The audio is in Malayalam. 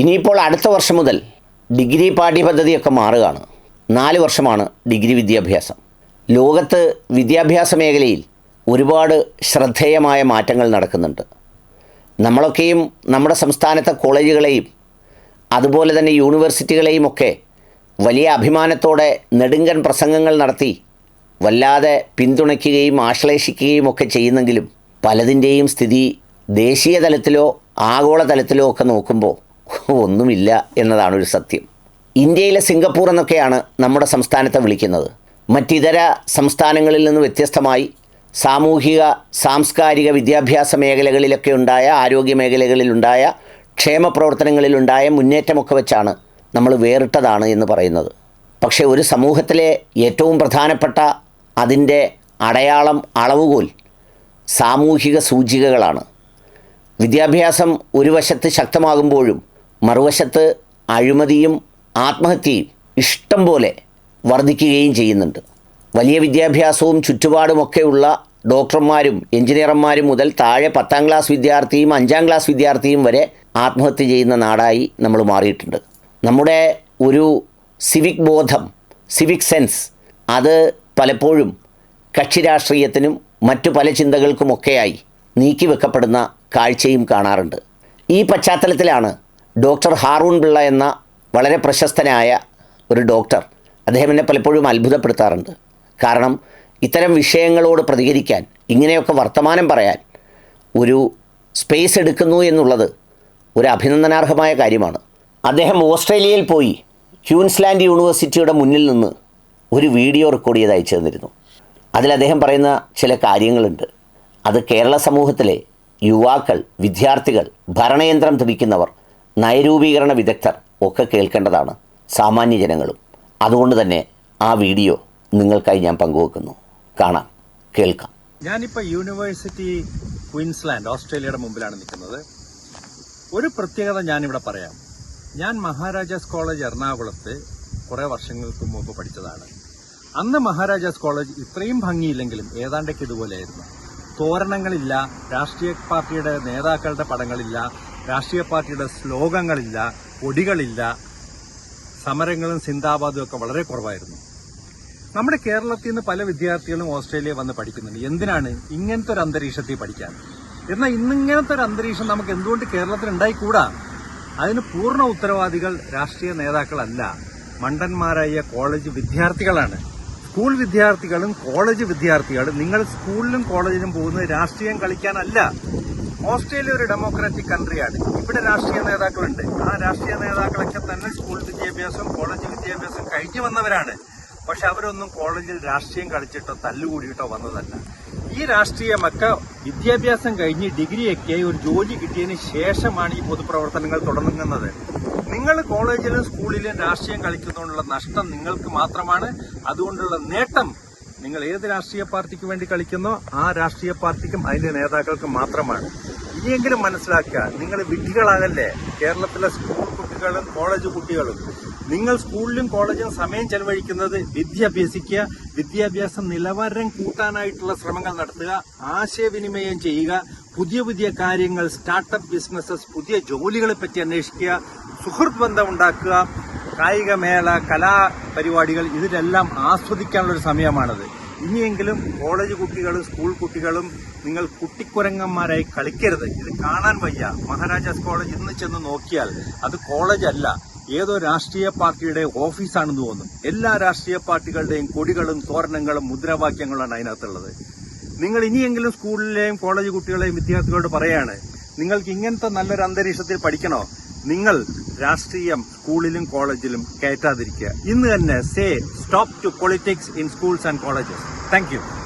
ഇനിയിപ്പോൾ അടുത്ത വർഷം മുതൽ ഡിഗ്രി പാഠ്യപദ്ധതിയൊക്കെ മാറുകയാണ്. നാല് വർഷമാണ് ഡിഗ്രി വിദ്യാഭ്യാസം. ലോകത്ത് വിദ്യാഭ്യാസ മേഖലയിൽ ഒരുപാട് ശ്രദ്ധേയമായ മാറ്റങ്ങൾ നടക്കുന്നുണ്ട്. നമ്മളൊക്കെയും നമ്മുടെ സംസ്ഥാനത്തെ കോളേജുകളെയും അതുപോലെ തന്നെ യൂണിവേഴ്സിറ്റികളെയും ഒക്കെ വലിയ അഭിമാനത്തോടെ നെടുങ്കൻ പ്രസംഗങ്ങൾ നടത്തി വല്ലാതെ പിന്തുണയ്ക്കുകയും ആശ്ലേഷിക്കുകയും ഒക്കെ ചെയ്യുന്നെങ്കിലും പലതിന്റെയും സ്ഥിതി ദേശീയ തലത്തിലോ ആഗോള തലത്തിലോ ഒക്കെ നോക്കുമ്പോൾ ഒന്നുമില്ല എന്നതാണ് ഒരു സത്യം. ഇന്ത്യയിലെ സിംഗപ്പൂർ എന്നൊക്കെയാണ് നമ്മുടെ സംസ്ഥാനത്തെ വിളിക്കുന്നത്. മറ്റിതര സംസ്ഥാനങ്ങളിൽ നിന്ന് വ്യത്യസ്തമായി സാമൂഹിക സാംസ്കാരിക വിദ്യാഭ്യാസ മേഖലകളിലൊക്കെ ഉണ്ടായ ആരോഗ്യ മേഖലകളിലുണ്ടായ ക്ഷേമ പ്രവർത്തനങ്ങളിലുണ്ടായ മുന്നേറ്റമൊക്കെ വെച്ചാണ് നമ്മൾ വേറിട്ടതാണ് എന്ന് പറയുന്നത്. പക്ഷേ ഒരു സമൂഹത്തിലെ ഏറ്റവും പ്രധാനപ്പെട്ട അതിന്റെ അടയാളം അളവുകോൽ സാമൂഹിക സൂചികകളാണ്. വിദ്യാഭ്യാസം ഒരു വശത്ത് ശക്തമാകുമ്പോഴും മറുവശത്ത് അഴിമതിയും ആത്മഹത്യയും ഇഷ്ടം പോലെ വർദ്ധിക്കുകയും ചെയ്യുന്നുണ്ട്. വലിയ വിദ്യാഭ്യാസവും ചുറ്റുപാടുമൊക്കെയുള്ള ഡോക്ടർമാരും എഞ്ചിനീയർമാരും മുതൽ താഴെ പത്താം ക്ലാസ് വിദ്യാർത്ഥിയും അഞ്ചാം ക്ലാസ് വിദ്യാർത്ഥിയും വരെ ആത്മഹത്യ ചെയ്യുന്ന നാടായി നമ്മൾ മാറിയിട്ടുണ്ട്. നമ്മുടെ ഒരു സിവിക് ബോധം സിവിക് സെൻസ് അത് പലപ്പോഴും കക്ഷി രാഷ്ട്രീയത്തിനും മറ്റു പല ചിന്തകൾക്കുമൊക്കെയായി നീക്കിവെക്കപ്പെടുന്ന കാഴ്ചയും കാണാറുണ്ട്. ഈ പശ്ചാത്തലത്തിലാണ് ഡോക്ടർ ഹാറൂൺ പിള്ള എന്ന വളരെ പ്രശസ്തനായ ഒരു ഡോക്ടർ അദ്ദേഹം എന്നെ പലപ്പോഴും അത്ഭുതപ്പെടുത്താറുണ്ട്. കാരണം ഇത്തരം വിഷയങ്ങളോട് പ്രതികരിക്കാൻ ഇങ്ങനെയൊക്കെ വർത്തമാനം പറയാൻ ഒരു സ്പേസ് എടുക്കുന്നു എന്നുള്ളത് ഒരു അഭിനന്ദനാർഹമായ കാര്യമാണ്. അദ്ദേഹം ഓസ്ട്രേലിയയിൽ പോയി ക്യൂൻസ്ലാൻഡ് യൂണിവേഴ്സിറ്റിയുടെ മുന്നിൽ നിന്ന് ഒരു വീഡിയോ റെക്കോർഡ് ചെയ്ത് അയച്ചു തന്നിരുന്നു. അതിൽ അദ്ദേഹം പറയുന്ന ചില കാര്യങ്ങളുണ്ട്. അത് കേരള സമൂഹത്തിലെ യുവാക്കൾ വിദ്യാർത്ഥികൾ ഭരണയന്ത്രം തിരിക്കുന്നവർ നയരൂപീകരണ വിദഗ്ധർ ഒക്കെ കേൾക്കേണ്ടതാണ് സാമാന്യ ജനങ്ങളും. അതുകൊണ്ട് തന്നെ ആ വീഡിയോ നിങ്ങൾക്കായി ഞാൻ പങ്കുവെക്കുന്നു. കാണാം. കേൾക്കാം. ഞാനിപ്പോൾ യൂണിവേഴ്സിറ്റി ക്വീൻസ്ലാൻഡ് ഓസ്ട്രേലിയയുടെ മുമ്പിലാണ് നിൽക്കുന്നത്. ഒരു പ്രത്യേകത ഞാനിവിടെ പറയാം. ഞാൻ മഹാരാജാസ് കോളേജ് എറണാകുളത്ത് കുറേ വർഷങ്ങൾക്ക് മുമ്പ് പഠിച്ചതാണ്. അന്ന് മഹാരാജാസ് കോളേജ് ഇത്രയും ഭംഗിയില്ലെങ്കിലും ഏതാണ്ടൊക്കെ ഇതുപോലെയായിരുന്നു. തോരണങ്ങളില്ല രാഷ്ട്രീയ പാർട്ടിയുടെ നേതാക്കളുടെ പടങ്ങളില്ല രാഷ്ട്രീയ പാർട്ടിയുടെ ശ്ലോകങ്ങളില്ല കൊടികളില്ല സമരങ്ങളും സിന്ദാബാദും ഒക്കെ വളരെ കുറവായിരുന്നു. നമ്മുടെ കേരളത്തിൽ നിന്ന് പല വിദ്യാർത്ഥികളും ഓസ്ട്രേലിയ വന്ന് പഠിക്കുന്നുണ്ട്. എന്തിനാണ് ഇങ്ങനത്തെ ഒരു അന്തരീക്ഷത്തിൽ പഠിക്കാൻ? എന്നാൽ ഇന്നിങ്ങനത്തെ ഒരു അന്തരീക്ഷം നമുക്ക് എന്തുകൊണ്ട് കേരളത്തിൽ ഉണ്ടായിക്കൂടാ? അതിന് പൂർണ ഉത്തരവാദികൾ രാഷ്ട്രീയ നേതാക്കളല്ല. മണ്ടന്മാരായ കോളേജ് വിദ്യാർത്ഥികളാണ്. സ്കൂൾ വിദ്യാർത്ഥികളും കോളേജ് വിദ്യാർത്ഥികളും. നിങ്ങൾ സ്കൂളിലും കോളേജിലും പോകുന്നത് രാഷ്ട്രീയം കളിക്കാനല്ല. ഓസ്ട്രേലിയ ഒരു ഡെമോക്രാറ്റിക് കൺട്രിയാണ്. ഇവിടെ രാഷ്ട്രീയ നേതാക്കളുണ്ട്. ആ രാഷ്ട്രീയ നേതാക്കളൊക്കെ തന്നെ സ്കൂൾ വിദ്യാഭ്യാസം കോളേജ് വിദ്യാഭ്യാസം കഴിഞ്ഞു വന്നവരാണ്. പക്ഷെ അവരൊന്നും കോളേജിൽ രാഷ്ട്രീയം കളിച്ചിട്ടോ തല്ലുകൂടിയിട്ടോ വന്നതല്ല. ഈ രാഷ്ട്രീയമൊക്കെ വിദ്യാഭ്യാസം കഴിഞ്ഞ് ഡിഗ്രിയൊക്കെ ഒരു ജോലി കിട്ടിയതിന് ശേഷമാണ് ഈ പൊതുപ്രവർത്തനങ്ങൾ തുടങ്ങുന്നത്. നിങ്ങൾ കോളേജിലും സ്കൂളിലും രാഷ്ട്രീയം കളിക്കുന്നതുകൊണ്ടുള്ള നഷ്ടം നിങ്ങൾക്ക് മാത്രമാണ്. അതുകൊണ്ടുള്ള നേട്ടം നിങ്ങൾ ഏത് രാഷ്ട്രീയ പാർട്ടിക്ക് വേണ്ടി കളിക്കുന്നോ ആ രാഷ്ട്രീയ പാർട്ടിക്കും അതിന്റെ നേതാക്കൾക്കും മാത്രമാണ്. ഇനിയെങ്കിലും മനസ്സിലാക്കുക നിങ്ങൾ വിഡ്ഢികളാകല്ലേ? കേരളത്തിലെ സ്കൂൾ കുട്ടികളും കോളേജ് കുട്ടികളും. നിങ്ങൾ സ്കൂളിലും കോളേജിലും സമയം ചെലവഴിക്കുന്നത് വിദ്യ അഭ്യസിക്കുക വിദ്യാഭ്യാസ നിലവാരം കൂട്ടാനായിട്ടുള്ള ശ്രമങ്ങൾ നടത്തുക ആശയവിനിമയം ചെയ്യുക പുതിയ പുതിയ കാര്യങ്ങൾ സ്റ്റാർട്ടപ്പ് ബിസിനസ്സസ് പുതിയ ജോലികളെ പറ്റി അന്വേഷിക്കുക സുഹൃത്ത് ബന്ധം ഉണ്ടാക്കുക കായികമേള കലാപരിപാടികൾ ഇതിലെല്ലാം ആസ്വദിക്കാനുള്ള ഒരു സമയമാണത്. ഇനിയെങ്കിലും കോളേജ് കുട്ടികളും സ്കൂൾ കുട്ടികളും നിങ്ങൾ കുട്ടിക്കുരങ്ങന്മാരായി കളിക്കരുത്. ഇത് കാണാൻ വയ്യ. മഹാരാജാസ് കോളേജ് ഇന്ന് ചെന്ന് നോക്കിയാൽ അത് കോളേജ് അല്ല ഏതോ രാഷ്ട്രീയ പാർട്ടിയുടെ ഓഫീസാണെന്ന് തോന്നും. എല്ലാ രാഷ്ട്രീയ പാർട്ടികളുടെയും കൊടികളും തോരണങ്ങളും മുദ്രാവാക്യങ്ങളാണ് അതിനകത്തുള്ളത്. നിങ്ങൾ ഇനിയെങ്കിലും സ്കൂളിലെയും കോളേജ് കുട്ടികളെയും വിദ്യാർത്ഥികളോട് പറയാണ് നിങ്ങൾക്ക് ഇങ്ങനത്തെ നല്ലൊരു അന്തരീക്ഷത്തിൽ പഠിക്കണോ? നിങ്ങൾ രാഷ്ട്രീയം സ്കൂളിലും കോളേജിലും കയറ്റാതിരിക്കുക. ഇന്ന് തന്നെ say stop to politics in schools and colleges thank